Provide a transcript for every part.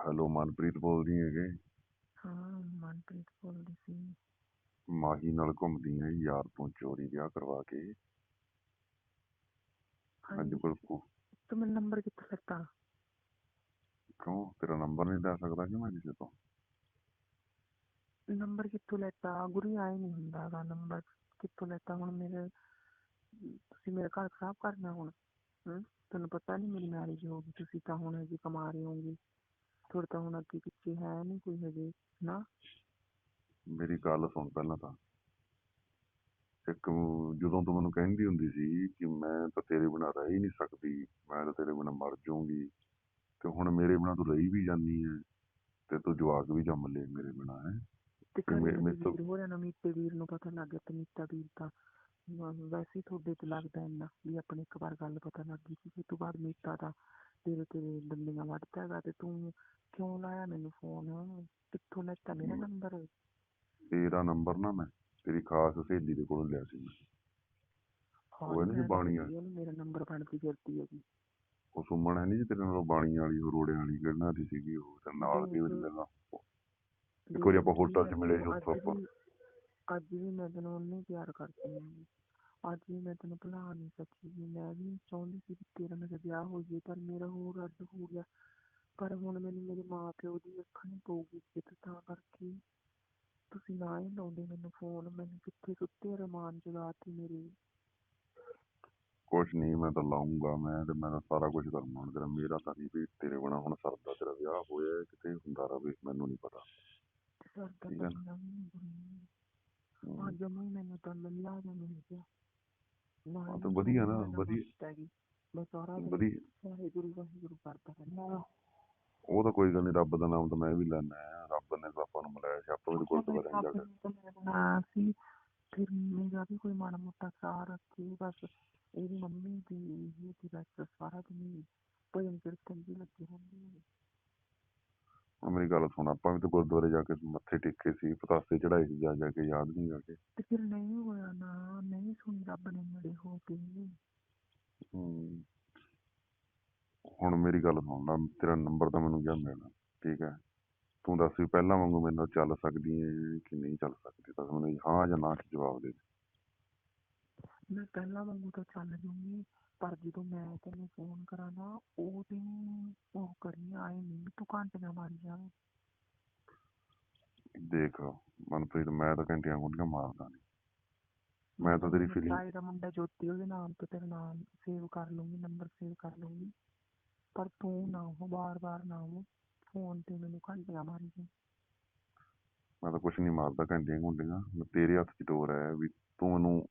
Hello Manpreet ਬੋਲਦੀ ਹੈਗੇ ਹਾਂ ਮਨਪ੍ਰੀਤ ਬੋਲਦੀ ਸੀ। ਮਾਹੀ ਨਾਲ ਘੁੰਮਦੀ ਹੈ ਯਾਰ ਤੋਂ ਚੋਰੀ ਵਿਆਹ ਕਰਵਾ ਕੇ। ਅੱਜ ਹਾਂਜੀ। ਕੋਲ ਕੋ- ਤੂੰ ਮੇਰਾ ਨੰਬਰ ਕਿੱਥੋਂ ਲੱਤਾ ਕਿਉਂ? ਤੇਰਾ ਨੰਬਰ ਨਹੀਂ ਲੈ ਸਕਦਾ ਕਿ ਮੈਂ ਕਿਸੇ ਤੋਂ? ਨੰਬਰ ਕਿੱਥੋਂ ਲੈਤਾ? ਗੁਰੀ ਆਏ ਨਹੀਂ ਹੁੰਦਾ ਗਾ ਨੰਬਰ। ਕਿੱਥੋਂ ਲੈਤਾ? ਹੁਣ ਮੇਰੇ ਤੁਸੀਂ ਮੇਰਾ ਘਰ ਖਰਾਬ ਕਰਨਾ ਹੁਣ। ਹਮ ਤੁਹਾਨੂੰ ਪਤਾ ਨਹੀਂ ਮੇਰੀ ਮੈਰਿਜ ਹੋ ਗਈ ਤੁਸੀਂ ਤਾਂ ਹੁਣ ਹਜੇ ਕਮਾ ਰਹੇ ਹੋਗੇ ਤੁਹਾਡੇ ਤਾਂ ਹੁਣ ਅੱਗੇ ਪਿੱਛੇ ਹੈ ਨਹੀਂ ਕੋਈ ਹਜੇ ਨਾ ਮੇਰੀ ਗੱਲ ਸੁਣ ਪਹਿਲਾਂ ਤਾਂ। ਇੱਕ ਜਦੋਂ ਤੂੰ ਮੈਨੂੰ ਕਹਿੰਦੀ ਹੁੰਦੀ ਸੀ ਕਿ ਮੈਂ ਤਾਂ ਤੇਰੇ ਬਿਨਾਂ ਰਹਿ ਹੀ ਨਹੀਂ ਸਕਦੀ ਮੈਂ ਤਾਂ ਤੇਰੇ ਬਿਨਾਂ ਮਰ ਜਾਊਂਗੀ ਤੇ ਹੁਣ ਮੇਰੇ ਬਿਨਾਂ ਤੂੰ ਰਹੀ ਵੀ ਜਾਂਦੀ ਹੈ ਤੇ ਤੂੰ ਜਵਾਕ ਵੀ ਜੰਮ ਲਏ ਮੇਰੇ ਬਿਨਾਂ ਹੈ? ਤੇ ਤੇ ਘਰੇ ਮੇ- ਮੇਰੇ ਮੇਰੇ ਤੋਂ- ਵੀਰ ਹੋ ਜਾਣਾ ਮੀਤੇ ਵੀਰ ਨੂੰ ਪਤਾ ਲੱਗ ਗਿਆ ਤੇ ਮੀਤਾ ਵੀਰ ਤਾਂ ਵ- ਵੈਸੇ ਹੀ ਤੁਹਾਡੇ ਤੇ ਲੱਗਦਾ ਇੰਨਾ ਵੀ ਆਪਣੇ ਇੱਕ ਵਾਰ ਗੱਲ ਪਤਾ ਲੱਗ ਗਈ ਸੀ ਉਸ ਤੋਂ ਬਾਅਦ ਮੀਤਾ ਦਾ ਤੇਰੇ ਤੇ ਡੰਡੀਆਂ ਵੱਢਦਾ ਹੈਗਾ ਤੇ ਤੂੰ ਕਿਉਂ ਲਾਇਆ ਮੈਨੂੰ ਫੋਨ। ਕਿੱਥੋਂ ਲੈਤਾ ਮੇਰਾ ਨੰਬਰ। ਤੇਰਾ ਨੰਬਰ ਨਾ ਮੈਂ ਤੇਰੀ ਖਾਸ ਸਹੇਲੀ ਦੇ ਕੋਲੋਂ ਲਿਆ ਸੀ ਮੈਂ। ਉਹ ਇਹਨੂੰ ਬਾਣੀ ਆ। ਉਹਨੂੰ ਮੇਰਾ ਨੰਬਰ ਬਣਦੀ ਫਿਰਦੀ ਹੈਗੀ ਉਹ ਸੁਮਨ ਹੈ ਨਹੀਂ ਜੀ ਤੇਰੇ ਨਾਲ ਬਾਣੀ ਵਾਲੀ ਉਹ ਰੋੜਿਆਂ ਵਾਲੀ ਕਿਹਨਾਂ ਦੀ ਸੀਗੀ ਉਹ ਤੇ ਨਾਲ ਦੀ ਉਹਦੇ ਨਾਲ ਇੱਕ ਵਾਰੀ ਆਪਾਂ ਹੋਟਲ 'ਚ ਮਿਲੇ ਸੀ ਉੱਥੋਂ ਆਪਾਂ। ਅੱਜ ਵੀ ਮੈਂ ਤੈਨੂੰ ਹੀ ਪਿਆਰ ਕਰਦੀ ਹਾਂ ਅੱਜ ਵੀ ਮੈਂ ਤੈਨੂੰ ਭੁਲਾ ਨਹੀਂ ਸਕੀ ਮੈਂ ਵੀ ਚਾਹੁੰਦੀ ਸੀ ਕਿ ਤੇਰਾ ਮੇਰੇ ਵਿਆਹ ਹੋ ਜਾਏ ਪਰ ਮੇਰਾ ਹੋਰ ਅੱਡ ਹੋ ਗਿਆ। ਪਰ ਹੁਣ ਮੈਨੂੰ ਮੇਰੇ ਮਾਂ ਪਿਓ ਦੀ ਰੱਖਣੀ ਪਊਗੀ ਇੱਜ਼ਤ ਤਾਂ ਕਰਕੇ ਤੁਸੀਂ ਨਾ ਹੀ ਲਾਉਂਦੇ ਮੈਨੂੰ ਫੋਨ ਮੈਨੂੰ ਕਿੱਥੇ ਸੁੱਤੇ ਰਮਾਨ ਜਗਾਤੀ ਮੇਰੇ। ਕੁਛ ਨਹੀਂ ਮੈਂ ਤਾਂ ਲਾਉਂਗਾ ਮੈਂ ਤੇ ਮੈਂ ਤਾਂ ਸਾਰਾ ਕੁਝ ਕਰਨਾ ਹੁਣ ਤੇਰਾ। ਮੇਰਾ ਤਾਂ ਨਹੀਂ ਵੀ ਤੇਰੇ ਬਿਨਾ ਹੁਣ ਸਰਦਾ ਤੇਰਾ ਵਿਆਹ ਹੋਇਆ ਹੈ, ਕਿਤੇ ਹੁੰਦਾ ਰਵੇ ਮੈਨੂੰ ਨਹੀਂ ਪਤਾ। ਸਰਦਾ ਠੀਕ ਹੈ ਤਾਂ ਨਾ? ਵੀ ਨਹੀਂ ਹਮ, ਅੱਜ ਮੈਂ ਮੈਨੂੰ ਤਾਂ ਲੱਲਾ ਜਾਂ ਮਿਲ ਗਿਆ। ਨਾ ਹਾਂ ਹੀ ਤੇ ਵਧੀਆ ਨਾ, ਮੈਨੂੰ ਵਧੀਆ। ਮਸਤ ਹੈਗੀ। ਮੈਂ ਸਾਰਾ ਦਿਨ ਵਧੀਆ। ਵਾਹਿਗੁਰੂ ਵਾਹਿਗੁਰੂ ਕਰਦਾ ਰਹਿੰਦਾ। ਉਹ ਤਾਂ ਕੋਈ ਗੱਲ ਨਹੀਂ ਰੱਬ ਦਾ ਨਾਮ ਤਾਂ ਮੈਂ ਵੀ ਲੈਣਾ ਹੈ ਰੱਬ ਨੇ ਤਾਂ ਆਪਾਂ ਨੂੰ ਮਿਲਾਇਆ ਸੀ ਆਪਾਂ ਵੀ ਗੁਰਦੁਆਰੇ ਜਾ ਕੇ ਹਾਂ ਸੀ ਫਿਰ ਮੇਰਾ ਵੀ ਕੋਈ ਮਾੜਾ ਮੋਟਾ ਸਾਹ ਰੱਖੇ ਬਸ ਇਹਦੀ ਮੰਮੀ ਦੀ ਇਹ ਦੀ ਬਸ ਸਾਰਾ ਦਿਨ ਹੀ ਭਜਨ ਕੀਰਤਨ ਦੀ ਲੱਗੀ ਰਹਿੰਦੀ ਹੈ ਹੁਣ ਮੇਰੀ ਗੱਲ ਸੁਣ ਆਪਾਂ ਵੀ ਤਾਂ ਗੁਰਦੁਆਰੇ ਜਾ ਕੇ ਮੱਥੇ ਟੇਕੇ ਸੀ ਪਤਾਸੇ ਚੜਾਏ ਸੀ ਜਾ ਜਾ ਕੇ ਯਾਦ ਨਹੀਂ ਆ ਕੇ। ਤੇ ਫਿਰ ਨਹੀਂ ਹੋਇਆ ਨਾ ਨਹੀਂ ਸੁਣੀ ਰੱਬ ਨੇ ਨੇੜੇ ਹੋ ਕੇ। ਹਮ, ਹੁਣ ਮੇਰੀ ਗੱਲ ਸੁਣ ਲੈ ਤੇਰਾ ਨੰਬਰ ਤਾਂ ਮੈਨੂੰ ਗਿਆ ਮਿਲਣਾ ਠੀਕ ਹੈ? ਤੂੰ ਦੱਸ ਵੀ ਪਹਿਲਾਂ ਵਾਂਗੂ ਮੇਰੇ ਨਾਲ ਚੱਲ ਸਕਦੀ ਹੈ ਕਿ ਨਹੀਂ ਚੱਲ ਸਕਦੀ ਤਾਂ ਮੈਨੂੰ ਹਾਂ ਜਾਂ ਨਾ ਚ ਜਵਾਬ ਦੇ ਮੈਂ ਪਹਿਲਾਂ ਵਾਂਗੂ ਤਾਂ ਚੱਲ ਜੂੰਗੀ ਪਰ ਜਦੋਂ ਮੈਂ ਤੈਨੂੰ ਫੋਨ ਕਰਾਂ ਨਾ ਉਹ ਦਿਨ ਉਹ ਕਰੀ ਆਏ ਨਹੀਂ ਤੂੰ ਘੰਟੀਆਂ ਮਾਰੀ ਜਾਵੇਂ ਦੇਖ ਮਨਪ੍ਰੀਤ ਮੈਂ ਤਾਂ ਘੰਟੀਆਂ ਗੁੰਡੀਆਂ ਮਾਰਦਾ ਨਹੀਂ ਮੈਂ ਤਾਂ ਤੇਰੀ ਤਾਏ ਦਾ ਮੁੰਡਾ ਜੋਤੀ ਉਹਦੇ ਨਾਮ ਤੇ ਤੇਰਾ ਨਾਮ ਸੇਵ ਕਰ ਲੂੰਗੀ ਨੰਬਰ ਸੇਵ ਕਰ ਲੂੰਗੀ ਪਰ ਤੂੰ ਨਾ ਹੋ ਬਾਰ-ਬਾਰ ਨਾ ਹੋ ਫੋਨ ਤੇ ਮੈਨੂੰ ਘੰਟੀਆਂ ਮਾਰੀ ਜਾ ਮੈਂ ਤਾਂ ਕੁਛ ਨਹੀਂ ਮਾਰਦਾ ਘੰਟੀਆਂ ਗੁੰਡੀਆਂ ਮੈਂ ਤੇਰੇ ਹੱਥ 'ਚ ਡੋਰ ਹੈ ਵੀ ਤੂੰ ਮੈਨੂੰ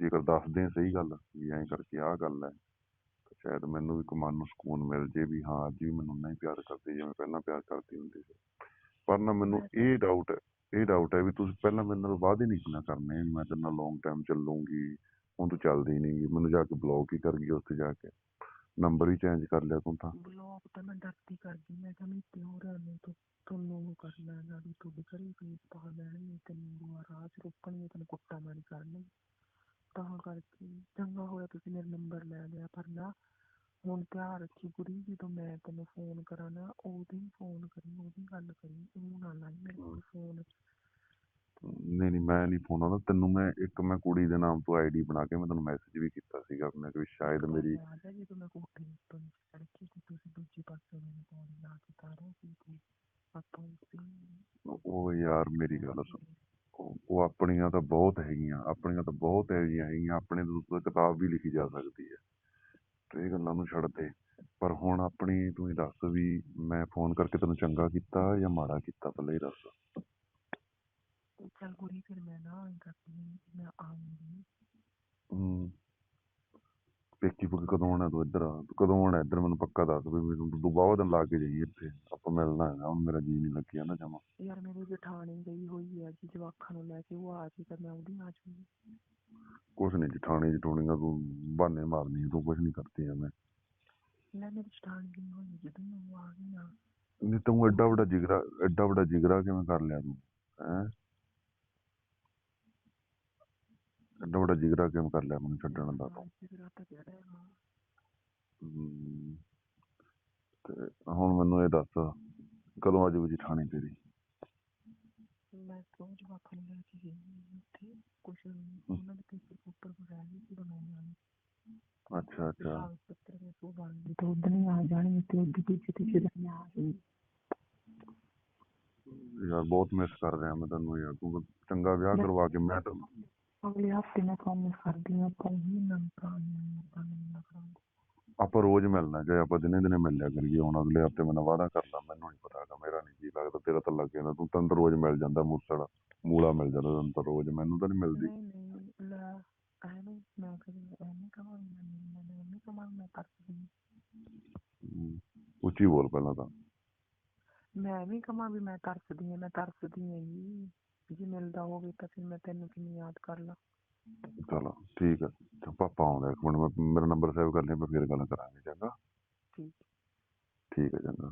ਜੇਕਰ ਦੱਸ ਦੇ ਸਹੀ ਗੱਲ ਵੀ ਐਂ ਕਰਕੇ ਆਹ ਗੱਲ ਹੈ ਤਾਂ ਸ਼ਾਇਦ ਮੈਨੂੰ ਵੀ ਮਨ ਨੂੰ ਸਕੂਨ ਮਿਲ ਜੇ ਵੀ ਹਾਂ ਅੱਜ ਵੀ ਮੈਨੂੰ ਨਹੀਂ ਪਿਆਰ ਕਰਦੀ ਜਿਵੇਂ ਪਹਿਲਾਂ ਪਿਆਰ ਕਰਦੀ ਹੁੰਦੀ ਸੀ। ਪਰ ਨਾ ਮੈਨੂੰ ਇਹ ਡਾਊਟ ਇਹ ਡਾਊਟ ਹੈ ਵੀ ਤੁਸੀਂ ਪਹਿਲਾਂ ਮੇਰੇ ਨਾਲ ਵਾਅਦੇ ਨਹੀਂ ਕਿੰਨਾ ਕਰਨੇ ਵੀ ਮੈਂ ਤੇਰੇ ਨਾਲ ਲੌਂਗ ਟਾਈਮ ਚੱਲੂੰਗੀ ਹੁਣ ਤੂੰ ਚੱਲਦੀ ਨਹੀਂ ਮੈਨੂੰ ਜਾ ਕੇ ਬਲੌਕ ਹੀ ਕਰ ਗਈ ਉੱਥੇ ਜਾ ਕੇ। ਨੰਬਰ ਹੀ ਚੇਂਜ ਕਰ ਲਿਆ ਤੂੰ ਤਾਂ। ਬਲੌਗ ਤਾਂ ਮੈਂ ਡਰਦੀ ਕਰ ਗਈ, ਮੈਂ ਕਿਹਾ ਮੀਤੇ ਹੋ ਰਿਹਾ ਤੂੰ ਤੁਹਾਨੂੰ ਉਹ ਕਰਨਾ ਹੈਗਾ ਵੀ ਤੁਹਾਡੇ ਘਰੇ ਕੋਈ ਪਾ ਲੈਣਗੇ ਤੈਨੂੰ ਬੁਆ ਰਾਹ ਚ ਰੋਕਣਗੇ, ਤੈਨੂੰ ਕੁੱਟਾ ਮਾਰੀ ਕਰਨਗੇ। ਤਾਂ ਕਰਕੇ ਚੰਗਾ ਹੋਇਆ ਤੁਸੀਂ ਮੇਰਾ ਨੰਬਰ ਲੈ ਲਿਆ, ਪਰ ਨਾ ਹੁਣ ਧਿਆਨ ਰੱਖੀ ਕੁੜੀ, ਜਦੋਂ ਮੈਂ ਤੈਨੂੰ ਫੋਨ ਕਰਾਂ ਨਾ, ਉਹਦੀ ਫੋਨ ਕਰੀ, ਉਹਦੀ ਗੱਲ ਕਰੀ, ਉਹ ਨਾ ਲਾਈ ਮੇਰੇ ਕੋਲ ਫੋਨ ਨਹੀਂ ਨਹੀਂ ਮੈਂ ਨਹੀਂ ਫੋਨ ਆਉਂਦਾ। ਤੈਨੂੰ ਮੈਂ ਇੱਕ ਮੈਂ ਕੁੜੀ ਦੇ ਨਾਮ ਤੋਂ ਆਈਡੀ ਬਣਾ ਕੇ ਮੈਂ ਤੈਨੂੰ ਮੈਸੇਜ ਵੀ ਕੀਤਾ ਸੀਗਾ ਮੈਂ ਕਿ ਸ਼ਾਇਦ ਮੇਰੀ ਆ ਜਾ ਜਦੋਂ ਮੈਂ ਕੋਠੇ ਉੱਤੋਂ ਚੜ ਕੇ ਤੇ ਤੁਸੀਂ ਦੂਜੇ ਪਾਸੇ ਮੈਨੂੰ ਪੌੜੀ ਲਾ ਕੇ ਤਾਰਿਆ ਸੀ ਤੇ ਆਪਾਂ ਉਸੇ ਉਹ ਯਾਰ ਮੇਰੀ ਗੱਲ ਸੁਣ। ਉਹ ਆਪਣੀਆਂ ਤਾਂ ਬਹੁਤ ਹੈਗੀਆਂ ਆਪਣੀਆਂ ਤਾਂ ਬਹੁਤ ਹੈਗੀਆਂ ਹੈਗੀਆਂ ਆਪਣੇ ਤੋਂ ਕਿਤਾਬ ਵੀ ਲਿਖੀ ਜਾ ਸਕਦੀ ਹੈ। ਤੇ ਇਹ ਗੱਲਾਂ ਨੂੰ ਛੱਡ ਦੇ। ਪਰ ਹੁਣ ਆਪਣੀ ਤੂੰ ਹੀ ਦੱਸ ਵੀ ਮੈਂ ਫੋਨ ਕਰਕੇ ਤੈਨੂੰ ਚੰਗਾ ਕੀਤਾ ਜਾਂ ਮਾੜਾ ਕੀਤਾ ਪਹਿਲਾਂ ਹੀ ਦੱਸ। ਚੱਲ ਕੁੜੀ ਫਿਰ ਮੈਂ ਨਾ ਐਂ ਕਰਦੀ ਹਾਂ ਕਿ ਮੈਂ ਆਉਂਗੀ ਹੂੰ। ਪੇਕੀ ਪੁੱਕ ਕਦੋਂ ਆਉਣਾ ਤੂੰ ਇੱਧਰ ਤੂੰ ਕਦੋਂ ਆਉਣਾ ਇੱਧਰ? ਮੈਨੂੰ ਪੱਕਾ ਦੱਸ ਵੀ ਮੈਨੂੰ ਤੂੰ ਬਹੁਤ ਦਿਨ ਲਾ ਕੇ ਜਾਈ ਇੱਥੇ। ਆਪਾਂ ਮਿਲਣਾ ਹੈਗਾ ਹੁਣ ਮੇਰਾ ਜੀ ਨਹੀਂ ਲੱਗਿਆ ਨਾ ਜਮਾ। ਯਾਰ ਮੇਰੀ ਜਠਾਣੀ ਗਈ ਹੋਈ ਹੈ ਜੀ ਜਵਾਖਾਂ ਨੂੰ ਲੈ ਕੇ ਉਹ ਆ ਜੀ ਤਾਂ ਮੈਂ ਉਹਦੀ ਆ ਜੂਗੀ ਕੁਛ ਨਹੀਂ ਜਠਾਣੀ ਜਠੂਣੀਆਂ ਤੂੰ ਬਹਾਨੇ ਮਾਰਨੀ ਤੂੰ ਕੁਛ ਨਹੀਂ ਕਰਦੀ ਐ ਮੈਂ। ਲੈ ਮੇਰੀ ਜਠਾਣੀ ਗਈ ਹੋਈ ਹੈ, ਜਦੋਂ ਮੈਂ ਉਹ ਆ ਗਈ ਨਾ ਨਹੀਂ ਤੂੰ ਐਡਾ ਵੱਡਾ ਜਿਗਰਾ ਐਡਾ ਵੱਡਾ ਜਿਗਰਾ ਕਿਵੇਂ ਕਰ ਲਿਆ ਤੂੰ ਹੈ? ਐਡਾ ਵੱਡਾ ਜਿਗਰਾ ਕਿਵੇਂ ਕਰ ਲਿਆ ਮੈਨੂੰ ਛੱਡਣ ਦਾ ਤੂੰ? ਹਮ, ਹੁਣ ਮੈਨੂੰ ਇਹ ਦੱਸ ਕਦੋਂ ਆਜੂ ਜੀ ਠਾਣੀ ਤੇਰੀ? ਮੈਂ ਰੋਜ਼ ਵਾਖਣ ਲੈ ਕੇ ਗਈ ਉੱਥੇ। ਕੁਛ ਉਹਨਾਂ ਦੇ ਪੇਪਰ ਪੂਪਰ ਰਹਿ ਗਏ ਸੀ ਬਣਾਉਣ ਵਾਲੇ। ਅੱਛਾ ਅੱਛਾ। ਕਾਗਜ਼ ਪੱਤਰ ਦੇ ਸੋ ਬਣ ਗਏ ਤੇ ਉਦੋਂ ਹੀ ਆ ਜਾਣਗੇ ਤੇ ਅੱਗੇ ਪਿੱਛੇ ਤੇ ਫਿਰ ਮੈਂ ਆ ਗਈ। ਯਾਰ ਬਹੁਤ ਮਿਸ ਕਰ ਰਿਹਾ ਮੈਂ ਤੈਨੂੰ ਯਾਰ ਤੂੰ ਚੰਗਾ ਵਿਆਹ ਕਰਵਾ ਕੇ ਮੈਂ ਤਾਂ ਅਗਲੇ ਹਫ਼ਤੇ ਮੈਂ ਕੰਮ ਕਰਦੀ ਹਾਂ ਪਰ ਹੀ ਨਾ ਕਰਾਂਗੀ ਤਾਂ ਨਹੀਂ ਨਾ ਕਰਾਂਗੀ ਆਪਾਂ ਰੋਜ਼ ਮਿਲਣਾ ਜੇ ਆਪਾਂ ਦਿਨੇ ਦਿਨੇ ਮਿਲ ਲਿਆ ਕਰੀਏ ਹੁਣ ਅਗਲੇ ਹਫ਼ਤੇ ਮੈਂ ਵਾਅਦਾ ਕਰਦਾ ਮੈਨੂੰ ਨਹੀਂ ਪਤਾ ਹੈਗਾ ਮੇਰਾ ਨਹੀਂ ਜੀ ਲੱਗਦਾ ਤੇਰਾ ਤਾਂ ਲੱਗ ਜਾਂਦਾ ਤੂੰ ਤੈਨੂੰ ਤਾਂ ਰੋਜ਼ ਮਿਲ ਜਾਂਦਾ ਮੂਸੜ ਮੂਲਾ ਮਿਲ ਜਾਂਦਾ ਤੈਨੂੰ ਤਾਂ ਰੋਜ਼ ਮੈਨੂੰ ਤਾਂ ਨਹੀਂ ਮਿਲਦੀ। ਨਹੀਂ ਨਹੀਂ ਲੈ ਐਵੇਂ ਮੈਂ ਕਦੀ ਐਵੇਂ ਮੈਂ ਕਮਾਂਗੀ ਮੈਂ ਕਰਦੀ ਹਮ, ਉੱਚੀ ਬੋਲ ਪਹਿਲਾਂ ਤਾਂ। ਮੈਂ ਵੀ ਮੈਂ ਤਰਸਦੀ ਹਾਂ ਮੈਂ ਤਰਸਦੀ ਹਾਂ ਜੀ। ਜੇ ਮਿਲਦਾ ਹੋਵੇ ਤਾਂ ਫਿਰ ਮੈਂ ਤੈਨੂੰ ਕਿੰਨੀ ਯਾਦ ਕਰ ਲਾਂ। ਚਲੋ ਠੀਕ ਹੈ ਤੇ ਪਾਪਾ ਆਉਂਦਾ ਇੱਕ ਮਿੰਟ ਮੈਂ ਮੇਰਾ ਨੰਬਰ ਸੇਵ ਕਰ ਲਿਆ ਮੈਂ ਫਿਰ ਗੱਲ ਕਰਾਂਗੇ ਚੰਗਾ? ਠੀਕ। ਠੀਕ ਹੈ ਚੰਗਾ।